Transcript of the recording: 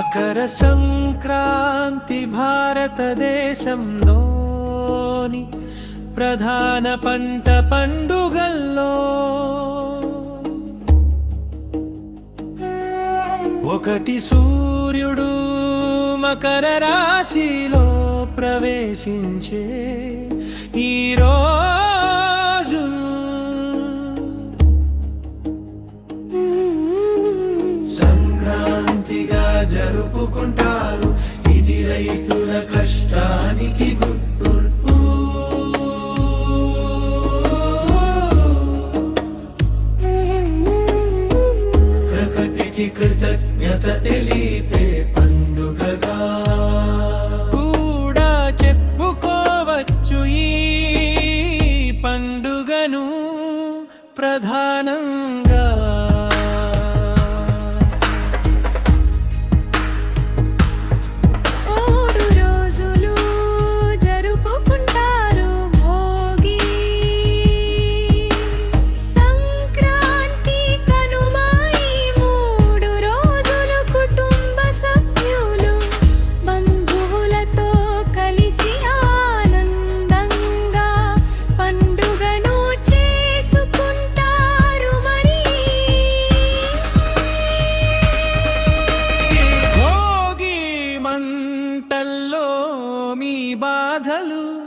మకర సంక్రాంతి భారతదేశంలోని ప్రధాన పంట పండుగల్లో ఒకటి సూర్యుడు మకర రాశిలో ప్రవేశించే ఈరోజు జరుపుకుంటారు. ఇది రైతుల కష్టానికి గుర్తుర్పు ప్రకృతికి కృతజ్ఞత తెలిపే పండుగగా. కూడా చెప్పుకోవచ్చు ఈ పండుగను ప్రధానంగా Radhalu.